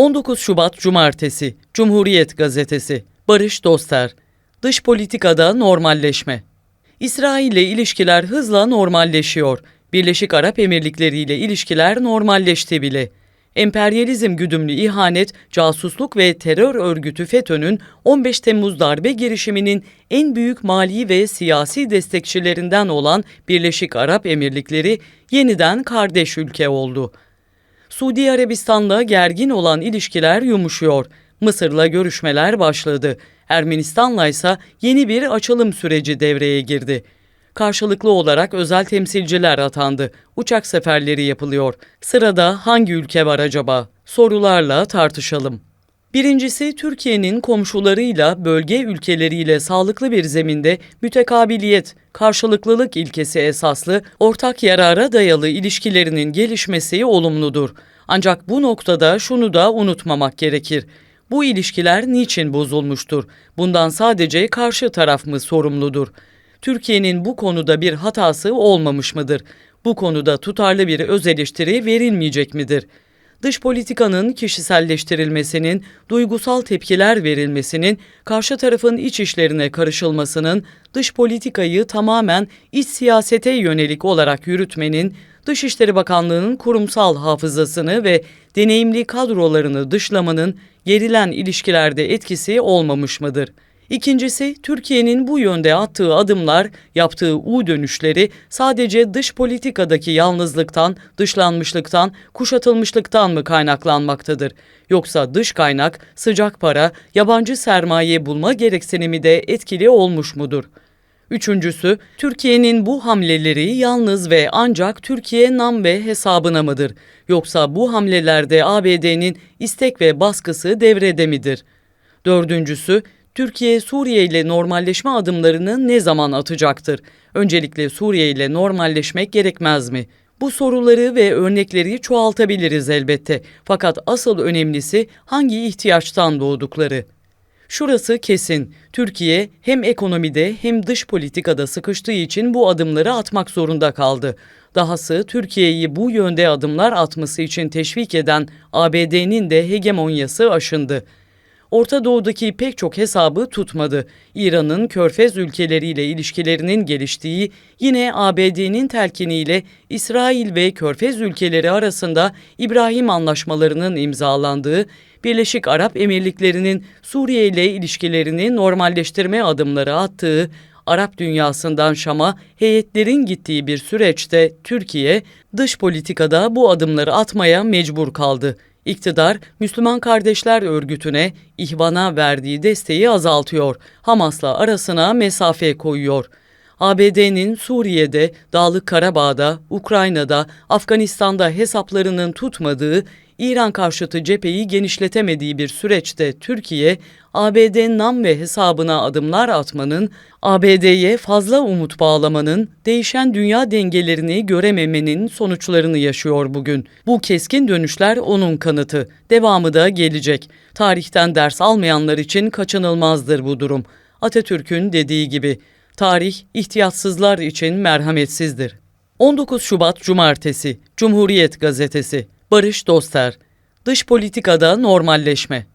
19 Şubat Cumartesi Cumhuriyet Gazetesi Barış Doster Dış politikada normalleşme İsrail ile ilişkiler hızla normalleşiyor. Birleşik Arap Emirlikleri ile ilişkiler normalleşti bile. Emperyalizm güdümlü ihanet, casusluk ve terör örgütü FETÖ'nün 15 Temmuz darbe girişiminin en büyük mali ve siyasi destekçilerinden olan Birleşik Arap Emirlikleri yeniden kardeş ülke oldu. Suudi Arabistan'la gergin olan ilişkiler yumuşuyor. Mısır'la görüşmeler başladı. Ermenistan'la ise yeni bir açılım süreci devreye girdi. Karşılıklı olarak özel temsilciler atandı. Uçak seferleri yapılıyor. Sırada hangi ülke var acaba? Sorularla tartışalım. Birincisi Türkiye'nin komşularıyla, bölge ülkeleriyle sağlıklı bir zeminde mütekabiliyet, karşılıklılık ilkesi esaslı, ortak yarara dayalı ilişkilerinin gelişmesi olumludur. Ancak bu noktada şunu da unutmamak gerekir. Bu ilişkiler niçin bozulmuştur? Bundan sadece karşı taraf mı sorumludur? Türkiye'nin bu konuda bir hatası olmamış mıdır? Bu konuda tutarlı bir öz eleştiri verilmeyecek midir? Dış politikanın kişiselleştirilmesinin, duygusal tepkiler verilmesinin, karşı tarafın iç işlerine karışılmasının, dış politikayı tamamen iç siyasete yönelik olarak yürütmenin, Dışişleri Bakanlığı'nın kurumsal hafızasını ve deneyimli kadrolarını dışlamanın gerilen ilişkilerde etkisi olmamış mıdır? İkincisi, Türkiye'nin bu yönde attığı adımlar, yaptığı U dönüşleri sadece dış politikadaki yalnızlıktan, dışlanmışlıktan, kuşatılmışlıktan mı kaynaklanmaktadır? Yoksa dış kaynak, sıcak para, yabancı sermaye bulma gereksinimi de etkili olmuş mudur? Üçüncüsü, Türkiye'nin bu hamleleri yalnız ve ancak Türkiye nam ve hesabına mıdır? Yoksa bu hamlelerde ABD'nin istek ve baskısı devrede midir? Dördüncüsü, Türkiye Suriye ile normalleşme adımlarını ne zaman atacaktır? Öncelikle Suriye ile normalleşmek gerekmez mi? Bu soruları ve örnekleri çoğaltabiliriz elbette. Fakat asıl önemlisi hangi ihtiyaçtan doğdukları. Şurası kesin. Türkiye hem ekonomide hem dış politikada sıkıştığı için bu adımları atmak zorunda kaldı. Dahası Türkiye'yi bu yönde adımlar atması için teşvik eden ABD'nin de hegemonyası aşındı. Orta Doğu'daki pek çok hesabı tutmadı. İran'ın körfez ülkeleriyle ilişkilerinin geliştiği, yine ABD'nin telkiniyle İsrail ve körfez ülkeleri arasında İbrahim anlaşmalarının imzalandığı, Birleşik Arap Emirlikleri'nin Suriye ile ilişkilerini normalleştirme adımları attığı, Arap dünyasından Şam'a heyetlerin gittiği bir süreçte Türkiye dış politikada bu adımları atmaya mecbur kaldı. İktidar, Müslüman Kardeşler Örgütü'ne, İhvan'a verdiği desteği azaltıyor. Hamas'la arasına mesafe koyuyor. ABD'nin Suriye'de, Dağlık Karabağ'da, Ukrayna'da, Afganistan'da hesaplarının tutmadığı, İran karşıtı cepheyi genişletemediği bir süreçte Türkiye, ABD nam ve hesabına adımlar atmanın, ABD'ye fazla umut bağlamanın, değişen dünya dengelerini görememenin sonuçlarını yaşıyor bugün. Bu keskin dönüşler onun kanıtı. Devamı da gelecek. Tarihten ders almayanlar için kaçınılmazdır bu durum. Atatürk'ün dediği gibi, tarih ihtiyatsızlar için merhametsizdir. 19 Şubat Cumartesi Cumhuriyet Gazetesi Barış Doster Dış politikada normalleşme